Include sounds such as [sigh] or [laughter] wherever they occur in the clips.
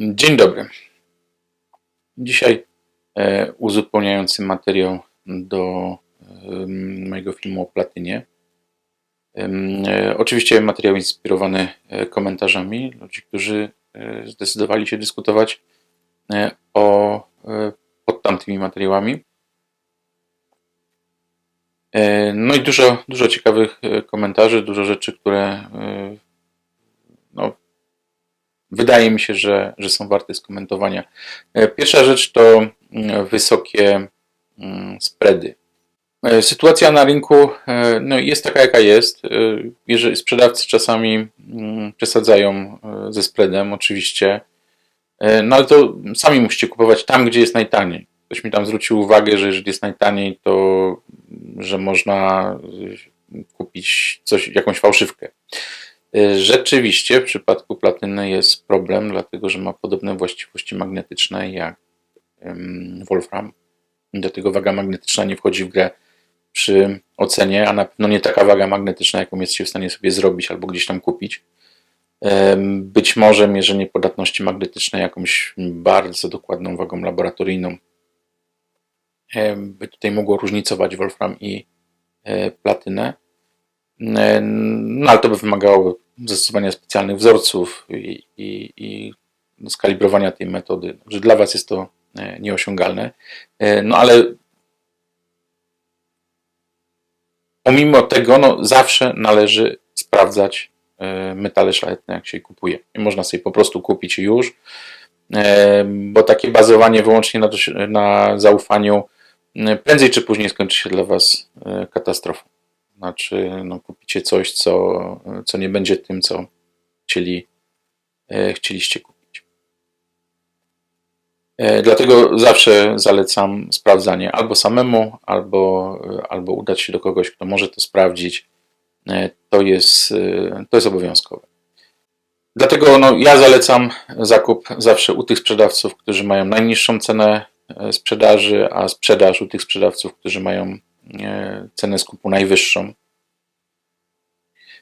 Dzień dobry. Dzisiaj e, uzupełniający materiał do mojego filmu o platynie. E, Oczywiście materiał inspirowany e, komentarzami ludzi, którzy zdecydowali się dyskutować o, pod tamtymi materiałami. No i dużo, dużo ciekawych komentarzy, dużo rzeczy, które wydaje mi się, że, że są warte skomentowania. E, Pierwsza rzecz to mm, wysokie mm, spready. E, Sytuacja na rynku e, no, jest taka, jaka jest. Jeżeli sprzedawcy czasami mm, przesadzają ze spreadem, oczywiście, no ale to sami musicie kupować tam, gdzie jest najtaniej. Ktoś mi tam zwrócił uwagę, że jeżeli jest najtaniej, to że można kupić coś, jakąś fałszywkę. E, Rzeczywiście w przypadku platyny jest problem, dlatego że ma podobne właściwości magnetyczne jak Wolfram. Dlatego waga magnetyczna nie wchodzi w grę przy ocenie, a na pewno nie taka waga magnetyczna, jaką jesteście w stanie sobie zrobić albo gdzieś tam kupić. Być może mierzenie podatności magnetycznej jakąś bardzo dokładną wagą laboratoryjną by tutaj mogło różnicować Wolfram i e, platynę. E, No ale to by wymagało zastosowania specjalnych wzorców i, i, i skalibrowania tej metody. Że dla Was jest to e, nieosiągalne. E, No ale pomimo tego, no, zawsze należy sprawdzać metale szlachetne, jak się je kupuje. Nie można sobie po prostu kupić już, bo takie bazowanie wyłącznie na, dosi- na zaufaniu prędzej czy później skończy się dla Was katastrofą. Znaczy, no, kupicie coś, co, co nie będzie tym, co chcieli, e, chcieliście kupić. E, Dlatego zawsze zalecam sprawdzanie albo samemu, albo, albo udać się do kogoś, kto może to sprawdzić. E, To jest, to jest obowiązkowe. Dlatego no, ja zalecam zakup zawsze u tych sprzedawców, którzy mają najniższą cenę sprzedaży, a sprzedaż u tych sprzedawców, którzy mają cenę skupu najwyższą.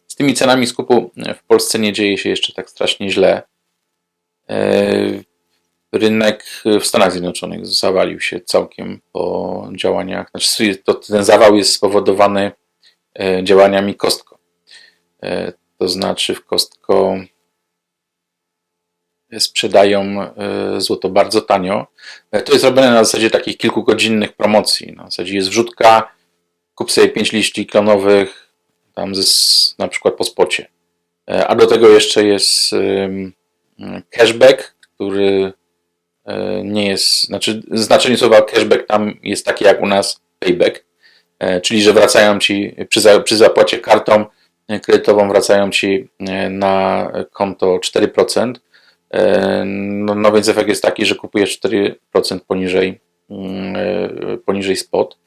Z tymi cenami skupu w Polsce nie dzieje się jeszcze tak strasznie źle. E, Rynek w Stanach Zjednoczonych zawalił się całkiem po działaniach. Znaczy, to, ten zawał jest spowodowany e, działaniami Costco. E, To znaczy w Costco sprzedają e, złoto bardzo tanio. E, To jest robione na zasadzie takich kilkugodzinnych promocji. Na zasadzie jest wrzutka, kup sobie 5 liści klonowych, tam s- na przykład po spocie. E, A do tego jeszcze jest cashback, który e, nie jest, znaczy znaczenie słowa cashback tam jest takie jak u nas payback, e, czyli że wracają ci przy, za, przy zapłacie kartą kredytową wracają ci na konto 4%. E, No, no więc efekt jest taki, że kupujesz 4% poniżej, mm, poniżej spot.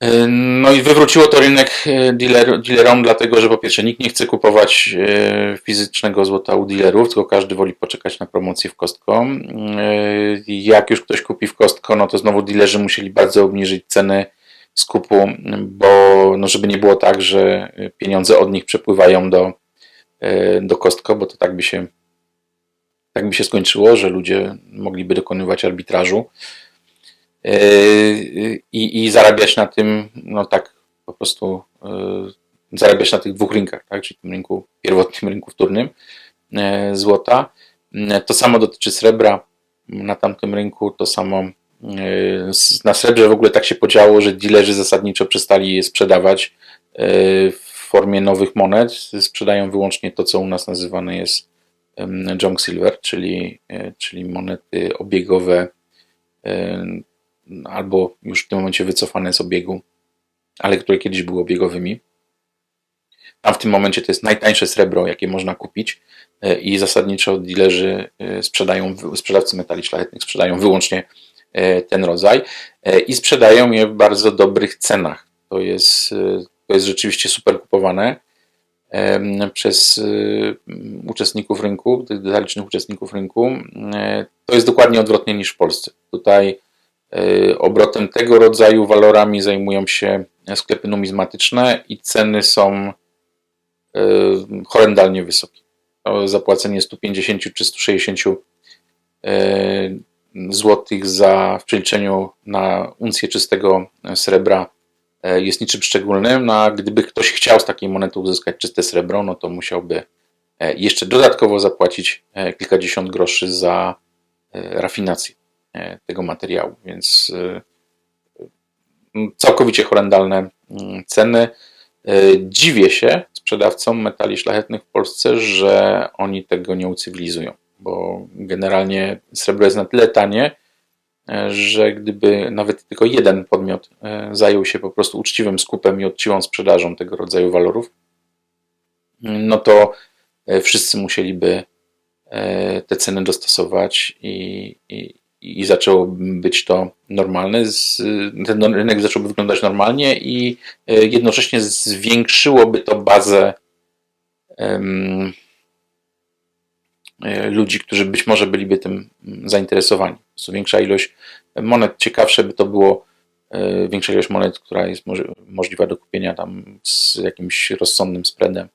E, No i wywróciło to rynek e, dealer, dealerom, dlatego że po pierwsze nikt nie chce kupować e, fizycznego złota u dealerów, tylko każdy woli poczekać na promocję w Costco. E, Jak już ktoś kupi w Costco, no to znowu dealerzy musieli bardzo obniżyć ceny skupu, bo no żeby nie było tak, że pieniądze od nich przepływają do, do Costco, bo to tak by się tak by się skończyło, że ludzie mogliby dokonywać arbitrażu i, i zarabiać na tym, no tak po prostu yy, zarabiać na tych dwóch rynkach, tak? czyli tym rynku pierwotnym, rynku wtórnym yy, złota. To samo dotyczy srebra na tamtym rynku, to samo na srebrze w ogóle tak się podziało, że dealerzy zasadniczo przestali je sprzedawać w formie nowych monet, sprzedają wyłącznie to, co u nas nazywane jest junk silver, czyli, czyli monety obiegowe albo już w tym momencie wycofane z obiegu, ale które kiedyś były obiegowymi. Tam w tym momencie to jest najtańsze srebro, jakie można kupić e, i zasadniczo dealerzy e, sprzedają, sprzedawcy metali szlachetnych sprzedają wyłącznie e, ten rodzaj i sprzedają je w bardzo dobrych cenach. To jest, to jest rzeczywiście super kupowane przez uczestników rynku, detalicznych uczestników rynku. To jest dokładnie odwrotnie niż w Polsce. Tutaj Obrotem tego rodzaju walorami zajmują się sklepy numizmatyczne i ceny są e, horrendalnie wysokie. zapłacenie 150 czy 160 e, złotych za w przeliczeniu na uncję czystego srebra e, jest niczym szczególnym, no a gdyby ktoś chciał z takiej monety uzyskać czyste srebro, no to musiałby e, jeszcze dodatkowo zapłacić e, kilkadziesiąt groszy za rafinację tego materiału, więc całkowicie horrendalne mm, ceny. Dziwię się sprzedawcom metali szlachetnych w Polsce, że oni tego nie ucywilizują bo generalnie srebro jest na tyle tanie, e, że gdyby nawet tylko jeden podmiot e, zajął się po prostu uczciwym skupem i uczciwą sprzedażą tego rodzaju walorów, no to e, wszyscy musieliby te ceny dostosować i, i, i zaczęłoby być to normalne. Ten rynek zacząłby wyglądać normalnie i jednocześnie zwiększyłoby to bazę E, ludzi, którzy być może byliby tym zainteresowani. Po prostu większa ilość monet, ciekawsze by to było, e, większa ilość monet, która jest możliwa do kupienia tam z jakimś rozsądnym spreadem.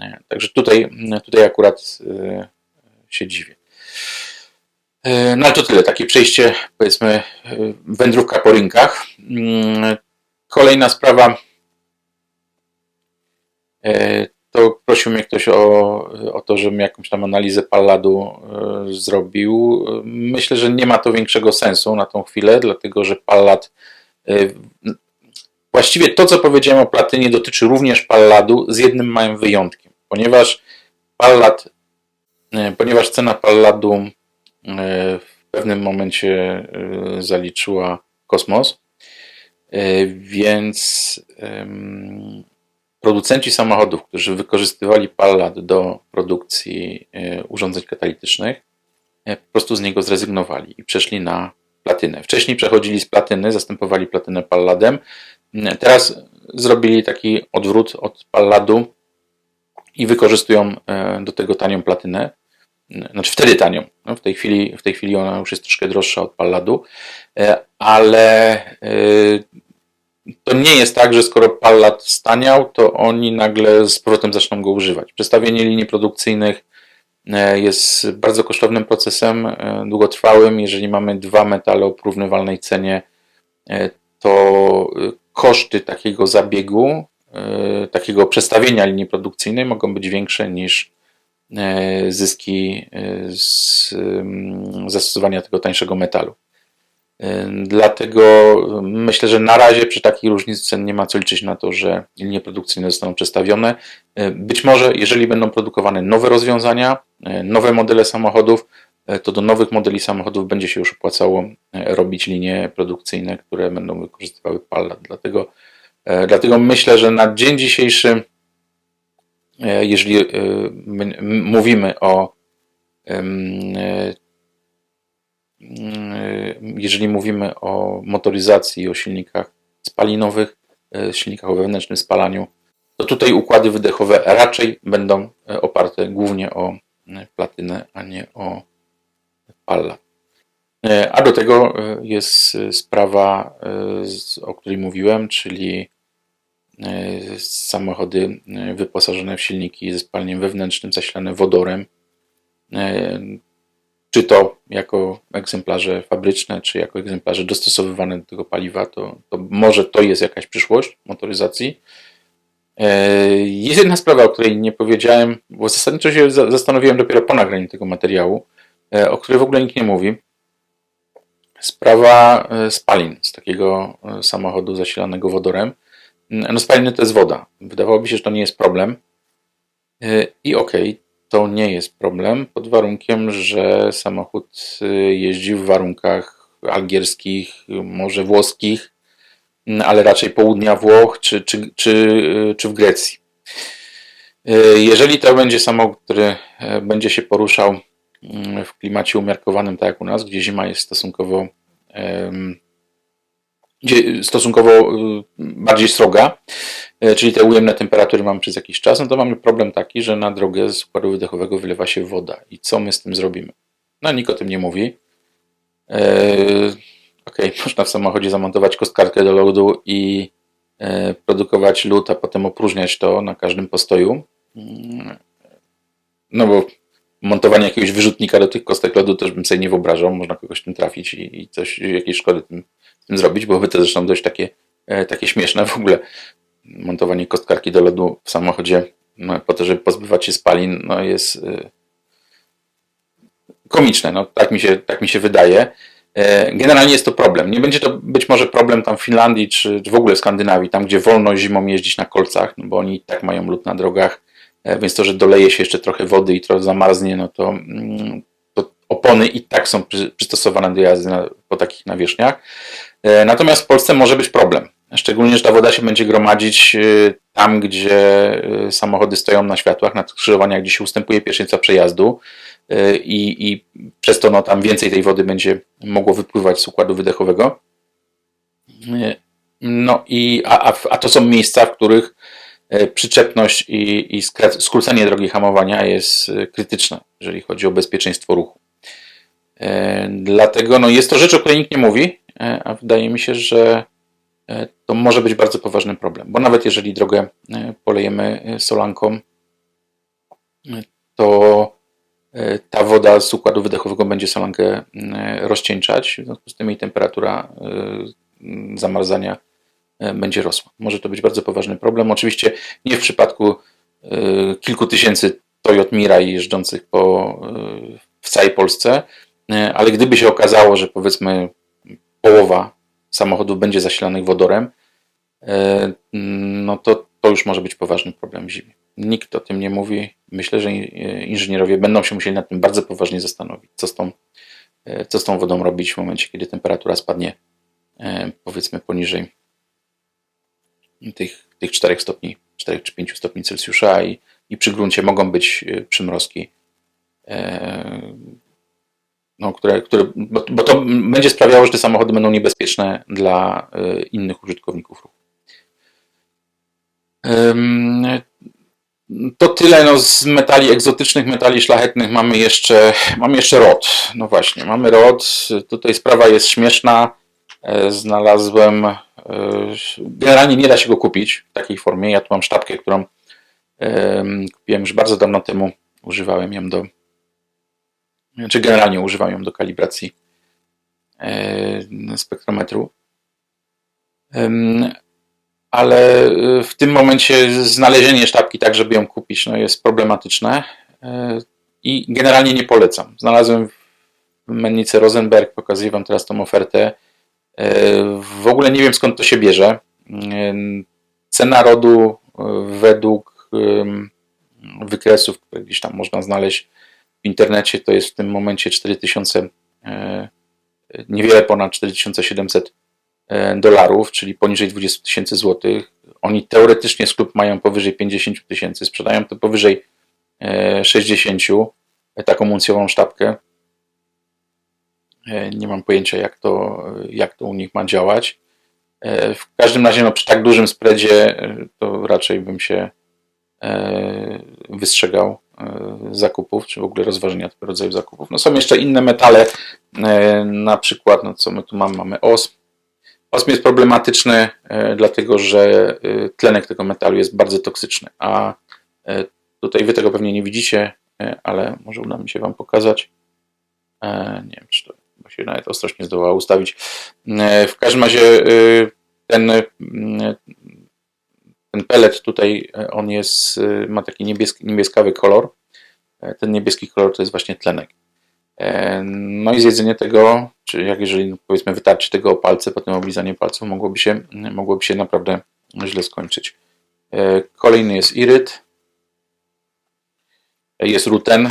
E, także tutaj, tutaj akurat się dziwię. No ale to tyle, takie przejście, powiedzmy, wędrówka po rynkach. Mm, kolejna sprawa to prosił mnie ktoś o, o to, żebym jakąś tam analizę Palladu e, zrobił. Myślę, że nie ma to większego sensu na tą chwilę, dlatego że Pallad e, właściwie to, co powiedziałem o platynie, dotyczy również Palladu z jednym małym wyjątkiem, ponieważ Pallad, e, ponieważ cena Palladu w pewnym momencie zaliczyła kosmos, więc producenci samochodów, którzy wykorzystywali pallat do produkcji e, urządzeń katalitycznych, po prostu z niego zrezygnowali i przeszli na platynę. Wcześniej przechodzili z platyny, zastępowali platynę palladem. Teraz zrobili taki odwrót od palladu i wykorzystują do tego tanią platynę. Znaczy wtedy tanią. No w, tej chwili, w tej chwili ona już jest troszkę droższa od palladu, ale to nie jest tak, że skoro pallat staniał, to oni nagle z powrotem zaczną go używać. Przestawienie linii produkcyjnych e, jest bardzo kosztownym procesem, e, długotrwałym. Jeżeli mamy dwa metale o porównywalnej cenie, e, to koszty takiego zabiegu, takiego przestawienia linii produkcyjnej mogą być większe niż zyski z mm, zastosowania tego tańszego metalu. Dlatego myślę, że na razie przy takiej różnicy cen nie ma co liczyć na to, że linie produkcyjne zostaną przestawione. Być może, jeżeli będą produkowane nowe rozwiązania, nowe modele samochodów, to do nowych modeli samochodów będzie się już opłacało robić linie produkcyjne, które będą wykorzystywały pallet. Dlatego, dlatego myślę, że na dzień dzisiejszy, jeżeli mówimy o Mm, jeżeli mówimy o motoryzacji o silnikach spalinowych, e, silnikach o wewnętrznym spalaniu, to tutaj układy wydechowe raczej będą e, oparte głównie o e, platynę, a nie o palla. A do tego jest sprawa, o której mówiłem, czyli samochody wyposażone w silniki ze spaleniem wewnętrznym zasilane wodorem czy to jako egzemplarze fabryczne, czy jako egzemplarze dostosowywane do tego paliwa, to, to może to jest jakaś przyszłość motoryzacji. E, jedna sprawa, o której nie powiedziałem, bo zasadniczo się zastanowiłem dopiero po nagraniu tego materiału, e, o której w ogóle nikt nie mówi. Sprawa e, spalin z takiego samochodu zasilanego wodorem. No spaliny to jest woda. Wydawałoby się, że to nie jest problem. I okej, okay, to nie jest problem, pod warunkiem, że samochód y, jeździ w warunkach algierskich, może włoskich, mm, ale raczej południa Włoch czy, czy, czy, y, czy w Grecji. Y, jeżeli to będzie samochód, który będzie się poruszał mm, w klimacie umiarkowanym, tak jak u nas, gdzie zima jest stosunkowo stosunkowo bardziej sroga, E, czyli te ujemne temperatury mamy przez jakiś czas, no to mamy problem taki, że na drogę z układu wydechowego wylewa się woda. I co my z tym zrobimy? No nikt o tym nie mówi. Eee, ok, [laughs] można w samochodzie zamontować kostkartkę do lodu i e, produkować lód, a potem opróżniać to na każdym postoju. Mm, no bo montowanie jakiegoś wyrzutnika do tych kostek lodu też bym sobie nie wyobrażał, można kogoś tym trafić i, i coś, jakieś szkody tym zrobić, byłoby to zresztą dość takie, e, takie śmieszne w ogóle. Montowanie kostkarki do lodu w samochodzie no, po to, żeby pozbywać się spalin, no jest e, komiczne, no tak mi się, tak mi się wydaje. E, generalnie jest to problem. Nie będzie to być może problem tam w Finlandii czy, w ogóle Skandynawii, tam gdzie wolno zimą jeździć na kolcach, no bo oni tak mają lód na drogach, więc to, że doleje się jeszcze trochę wody i trochę zamarznie, no to, mm, to opony i tak są przystosowane do jazdy na, po takich nawierzchniach. E, natomiast w Polsce może być problem. Szczególnie, że ta woda się będzie gromadzić tam, gdzie samochody stoją na światłach, na skrzyżowaniach, gdzie się ustępuje pierwszeństwa przejazdu. E, i, i przez to no, tam więcej tej wody będzie mogło wypływać z układu wydechowego. E, no i a, a, a to są miejsca, w których e, przyczepność i, i skrócenie drogi hamowania jest krytyczne, jeżeli chodzi o bezpieczeństwo ruchu. Dlatego no, jest to rzecz, o której nikt nie mówi, a wydaje mi się, że to może być bardzo poważny problem, bo nawet jeżeli drogę polejemy solanką, to E, ta woda z układu wydechowego będzie salankę e, rozcieńczać, w związku z tym jej temperatura e, zamarzania będzie rosła. Może to być bardzo poważny problem. Oczywiście nie w przypadku kilku tysięcy Toyot Mirai jeżdżących po, w całej Polsce, ale gdyby się okazało, że powiedzmy połowa samochodów będzie zasilanych wodorem, no to to już może być poważny problem w zimie. Nikt o tym nie mówi. Myślę, że inżynierowie będą się musieli nad tym bardzo poważnie zastanowić, co z tą, e, co z tą wodą robić w momencie, kiedy temperatura spadnie e, powiedzmy poniżej tych, tych 4 stopni, 4 czy 5 stopni Celsjusza i, i przy gruncie mogą być e, przymrozki, no, które, które, bo, bo to będzie sprawiało, że te samochody będą niebezpieczne dla innych użytkowników ruchu. To tyle no, z metali egzotycznych, metali szlachetnych. Mamy jeszcze, mamy jeszcze rod. No właśnie, mamy rod. Tutaj sprawa jest śmieszna. E, znalazłem. E, generalnie nie da się go kupić w takiej formie. Ja tu mam sztabkę, którą kupiłem już bardzo dawno temu. Używałem ją do. Czy generalnie używam ją do kalibracji e, spektrometru ale y, w tym momencie znalezienie sztabki tak, żeby ją kupić, no jest problematyczne y, i generalnie nie polecam. Znalazłem w mennicy Rosenberg, pokazuję Wam teraz tą ofertę. W ogóle nie wiem skąd to się bierze. Cena rodu według wykresów, które gdzieś tam można znaleźć w internecie, to jest w tym momencie 4000, niewiele ponad 4700 E, dolarów, czyli poniżej 20 tysięcy złotych. Oni teoretycznie sklep mają powyżej 50 tysięcy, sprzedają to powyżej 60, e, taką uncjową sztabkę. E, nie mam pojęcia, jak to, jak to u nich ma działać. W każdym razie, no, przy tak dużym spreadzie, to raczej bym się wystrzegał zakupów, czy w ogóle rozważenia tego rodzaju zakupów. No, są jeszcze inne metale, na przykład, no, co my tu mamy? Mamy OSP, Osm jest problematyczny, e, dlatego że e, tlenek tego metalu jest bardzo toksyczny, a e, tutaj wy tego pewnie nie widzicie, ale może uda mi się wam pokazać. Nie wiem, czy to bo się nawet ostrość nie zdołała ustawić. W każdym razie ten, ten pelet tutaj, on jest, ma taki niebieski, niebieskawy kolor. Ten niebieski kolor to jest właśnie tlenek. No i zjedzenie tego, czy jak jeżeli powiedzmy wytarcie tego o palce, potem oblizanie palców mogłoby się, mogłoby się naprawdę źle skończyć. E, kolejny jest iryt, jest ruten,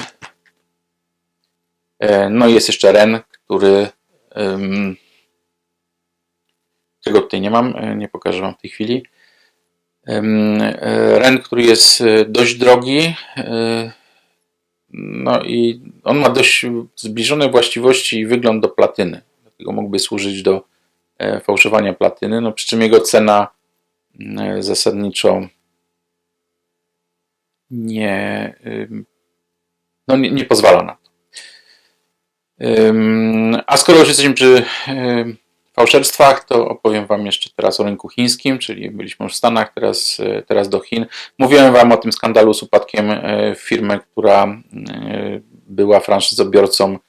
e, no i jest jeszcze ren, który tego tutaj nie mam, e, nie pokażę Wam w tej chwili. Ren, który jest dość drogi, no i on ma dość zbliżone właściwości i wygląd do platyny. Dlatego mógłby służyć do e, fałszowania platyny. No przy czym jego cena e, zasadniczo nie, no nie, nie pozwala na to. A skoro już jesteśmy przy, fałszerstwach, to opowiem Wam jeszcze teraz o rynku chińskim, czyli byliśmy już w Stanach, teraz, e, teraz do Chin. Mówiłem Wam o tym skandalu z upadkiem e, firmy, która e, była franszyzobiorcą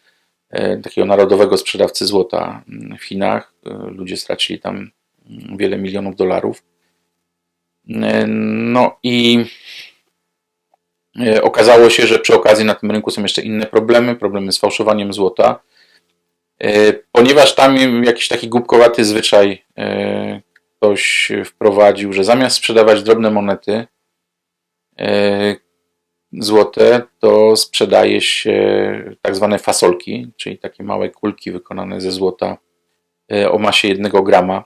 takiego narodowego sprzedawcy złota w Chinach. Ludzie stracili tam wiele milionów dolarów. No i okazało się, że przy okazji na tym rynku są jeszcze inne problemy, problemy z fałszowaniem złota. E, ponieważ tam jakiś taki głupkowaty zwyczaj e, ktoś wprowadził, że zamiast sprzedawać drobne monety e, złote, to sprzedaje się tak zwane fasolki, czyli takie małe kulki wykonane ze złota o masie 1 grama.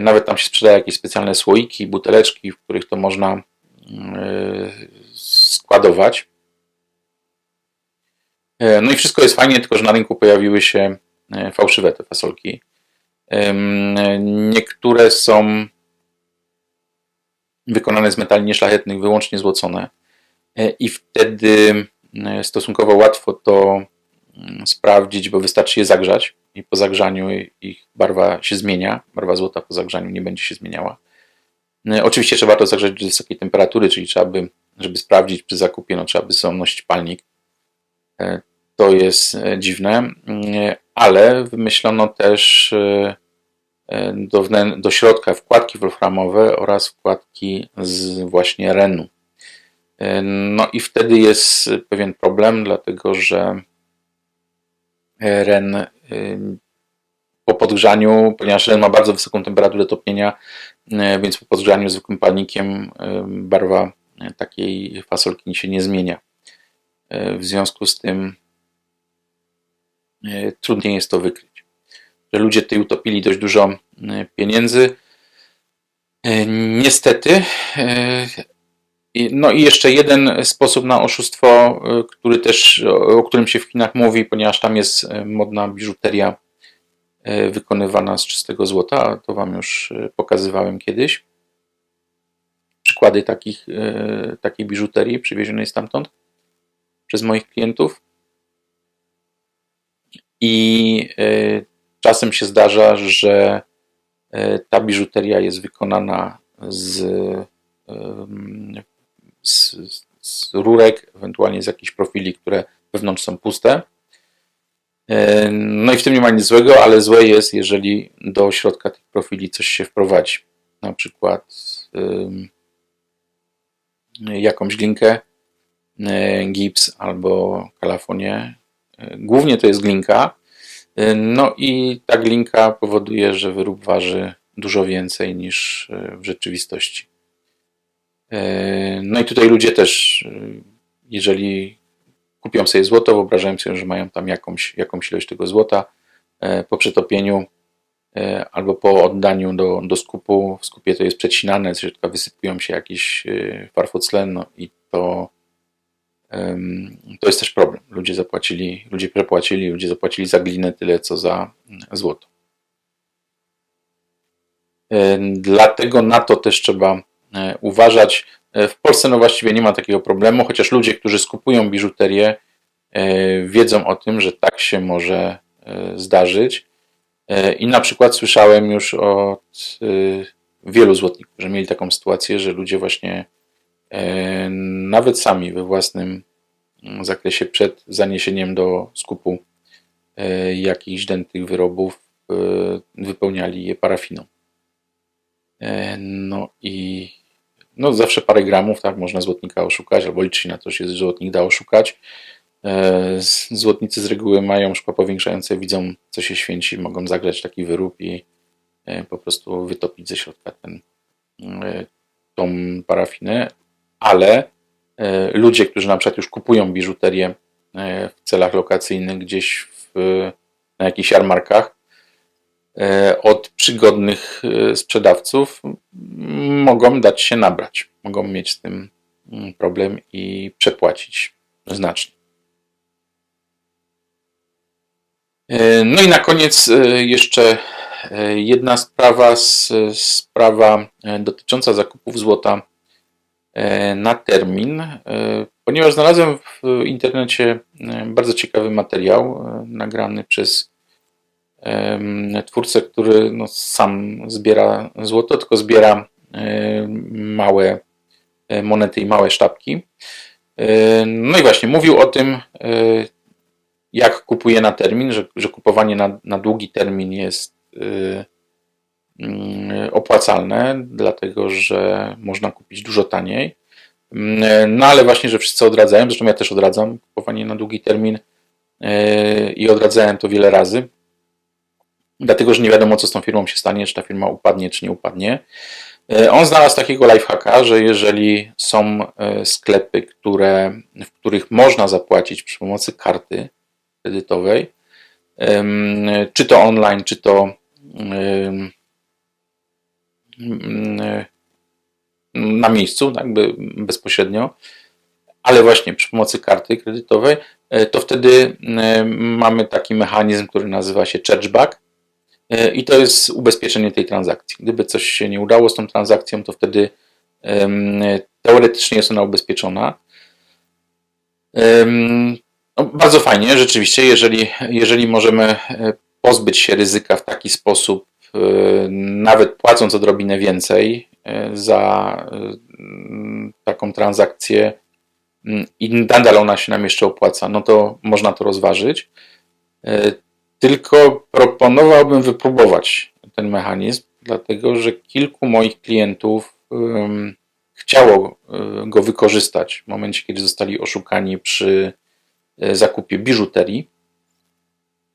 Nawet tam się sprzedaje jakieś specjalne słoiki, buteleczki, w których to można składować. E, no i wszystko jest fajnie, tylko że na rynku pojawiły się e, fałszywe te fasolki. Niektóre są wykonane z metali nieszlachetnych, wyłącznie złocone. E, I wtedy stosunkowo łatwo to mm, sprawdzić, bo wystarczy je zagrzać i po zagrzaniu ich barwa się zmienia. Barwa złota po zagrzaniu nie będzie się zmieniała. Oczywiście trzeba to zagrzać do wysokiej temperatury, czyli trzeba by, żeby sprawdzić przy zakupie, no trzeba by sobie nosić palnik to jest e, dziwne, mm, ale wymyślono też e, e, do, do środka wkładki wolframowe oraz wkładki z właśnie renu. No i wtedy jest pewien problem, dlatego że ren po podgrzaniu, ponieważ ren ma bardzo wysoką temperaturę topnienia, więc po podgrzaniu zwykłym palnikiem barwa takiej fasolki się nie zmienia. W związku z tym trudniej jest to wykryć. Że ludzie tutaj utopili dość dużo e, pieniędzy. E, niestety. No i jeszcze jeden sposób na oszustwo, który też, o którym się w Chinach mówi, ponieważ tam jest modna biżuteria wykonywana z czystego złota, to Wam już pokazywałem kiedyś. Przykłady takich, takiej biżuterii przywiezionej stamtąd przez moich klientów. I e, czasem się zdarza, że e, ta biżuteria jest wykonana z, z, z rurek, ewentualnie z jakichś profili, które wewnątrz są puste. E, no i w tym nie ma nic złego, ale złe jest, jeżeli do środka tych profili coś się wprowadzi. Na przykład jakąś glinkę, gips albo kalafonię, Głównie to jest glinka. No i ta glinka powoduje, że wyrób waży dużo więcej niż y, w rzeczywistości. Y, no i tutaj ludzie też, jeżeli kupią sobie złoto, wyobrażają sobie, że mają tam jakąś, jakąś ilość tego złota po przetopieniu albo po oddaniu do, do skupu. W skupie to jest przecinane, z środka wysypują się jakieś farfocle, no i to to jest też problem. Ludzie zapłacili, ludzie przepłacili, ludzie zapłacili za glinę tyle, co za mm, złoto. Dlatego na to też trzeba e, uważać. E, w Polsce no właściwie nie ma takiego problemu, chociaż ludzie, którzy skupują biżuterię, e, wiedzą o tym, że tak się może zdarzyć. I na przykład słyszałem już od wielu złotników, że mieli taką sytuację, że ludzie właśnie nawet sami we własnym zakresie przed zaniesieniem do skupu e, jakichś dętych wyrobów e, wypełniali je parafiną. No i no zawsze parę gramów, tak, można złotnika oszukać, albo liczyć na to, że się złotnik da oszukać. Złotnicy z reguły mają szkło powiększające, widzą co się święci, mogą zagrać taki wyrób i po prostu wytopić ze środka ten, tą parafinę, ale e, ludzie, którzy na przykład już kupują biżuterię e, w celach lokacyjnych gdzieś w, na jakichś jarmarkach e, od przygodnych sprzedawców mogą dać się nabrać. Mogą mieć z tym mm, problem i przepłacić znacznie. No i na koniec jeszcze jedna sprawa, sprawa dotycząca zakupów złota na termin, e, ponieważ znalazłem w internecie e, bardzo ciekawy materiał nagrany przez twórcę, który no, sam zbiera złoto, tylko zbiera małe e, monety i małe sztabki. E, No i właśnie, mówił o tym, e, jak kupuje na termin, że, że kupowanie na, na długi termin jest e, opłacalne, dlatego że można kupić dużo taniej. Mm, No ale właśnie, że wszyscy odradzają, zresztą ja też odradzam kupowanie na długi termin e, i odradzałem to wiele razy, dlatego że nie wiadomo, co z tą firmą się stanie, czy ta firma upadnie, czy nie upadnie. E, On znalazł takiego lifehacka, że jeżeli są e, sklepy, które, w których można zapłacić przy pomocy karty kredytowej, czy to online, czy to mm, na miejscu, tak, by- bezpośrednio, ale właśnie przy pomocy karty kredytowej, e, to wtedy e, mamy taki mechanizm, który nazywa się chargeback e, i to jest ubezpieczenie tej transakcji. Gdyby coś się nie udało z tą transakcją, to wtedy teoretycznie jest ona ubezpieczona. No, bardzo fajnie, rzeczywiście, jeżeli, jeżeli możemy pozbyć się ryzyka w taki sposób, nawet płacąc odrobinę więcej e, za m, taką transakcję m, i nadal ona się nam jeszcze opłaca, no to można to rozważyć. Tylko proponowałbym wypróbować ten mechanizm, dlatego że kilku moich klientów chciało go wykorzystać w momencie, kiedy zostali oszukani przy zakupie biżuterii.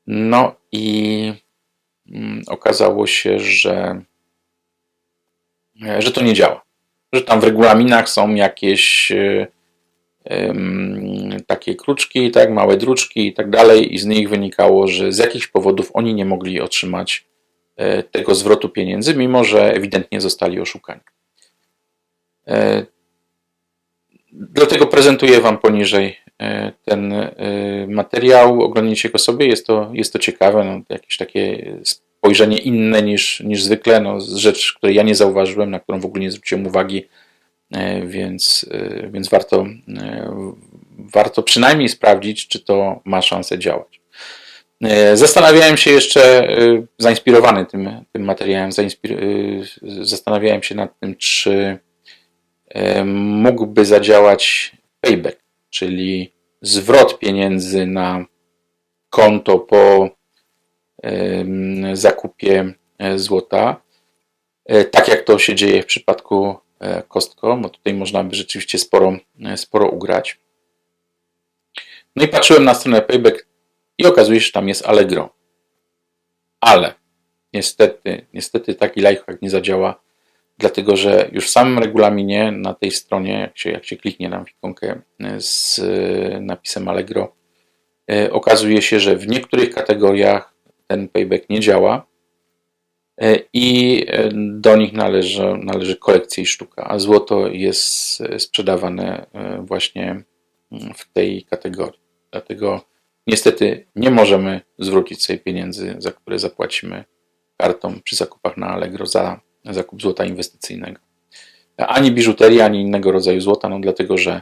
No i okazało się, że, e, że to nie działa. Że tam w regulaminach są jakieś e, takie kruczki, tak, małe druczki i tak dalej, i z nich wynikało, że z jakichś powodów oni nie mogli otrzymać e, tego zwrotu pieniędzy, mimo że ewidentnie zostali oszukani. Dlatego prezentuję Wam poniżej ten e, materiał. Oglądnijcie go sobie, jest to, jest to ciekawe, no, jakieś takie spojrzenie inne niż, niż zwykle, no, rzecz, której ja nie zauważyłem, na którą w ogóle nie zwróciłem uwagi, e, więc, e, więc warto, e, warto przynajmniej sprawdzić, czy to ma szansę działać. E, Zastanawiałem się jeszcze, e, zainspirowany tym, tym materiałem, e, zastanawiałem się nad tym, czy e, mógłby zadziałać payback, czyli zwrot pieniędzy na konto po zakupie e, złota, e, tak jak to się dzieje w przypadku e, Kostko, bo tutaj można by rzeczywiście sporo, sporo ugrać. No i patrzyłem na stronę payback i okazuje się, że tam jest Allegro. Ale niestety, niestety taki lifehack nie zadziała, dlatego że już w samym regulaminie na tej stronie, jak się, jak się kliknie na ikonkę z e, napisem Allegro, e, okazuje się, że w niektórych kategoriach ten payback nie działa e, i e, do nich należy, należy kolekcja i sztuka, a złoto jest e, sprzedawane e, właśnie mm, w tej kategorii. Dlatego niestety nie możemy zwrócić sobie pieniędzy, za które zapłacimy kartą przy zakupach na Allegro za zakup złota inwestycyjnego. Ani biżuterii, ani innego rodzaju złota, no dlatego, że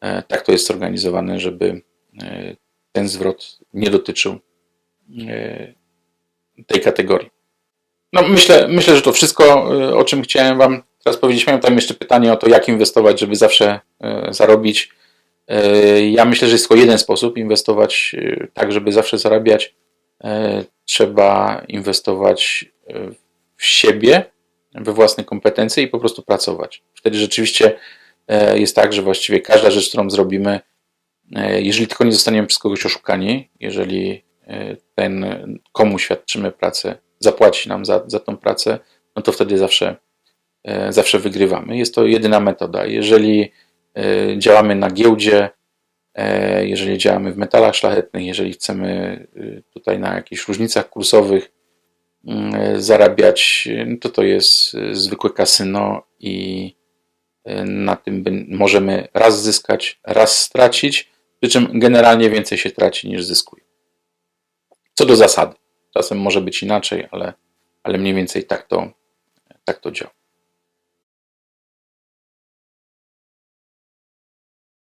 e, tak to jest zorganizowane, żeby e, ten zwrot nie dotyczył e, tej kategorii. No myślę, myślę, że to wszystko, o czym chciałem Wam teraz powiedzieć. Miałem tam jeszcze pytanie o to, jak inwestować, żeby zawsze zarobić. Ja myślę, że jest tylko jeden sposób inwestować tak, żeby zawsze zarabiać. Trzeba inwestować w siebie, we własne kompetencje i po prostu pracować. Wtedy rzeczywiście e, jest tak, że właściwie każda rzecz, którą zrobimy, e, jeżeli tylko nie zostaniemy przez kogoś oszukani, jeżeli e, ten, komu świadczymy pracę, zapłaci nam za, za tą pracę, no to wtedy zawsze, zawsze wygrywamy. Jest to jedyna metoda. Jeżeli działamy na giełdzie, jeżeli działamy w metalach szlachetnych, jeżeli chcemy tutaj na jakichś różnicach kursowych zarabiać, no to to jest e, zwykłe kasyno i e, na tym możemy raz zyskać, raz stracić, przy czym generalnie więcej się traci niż zyskuje. Co do zasady. Czasem może być inaczej, ale, ale mniej więcej tak to, tak to działa.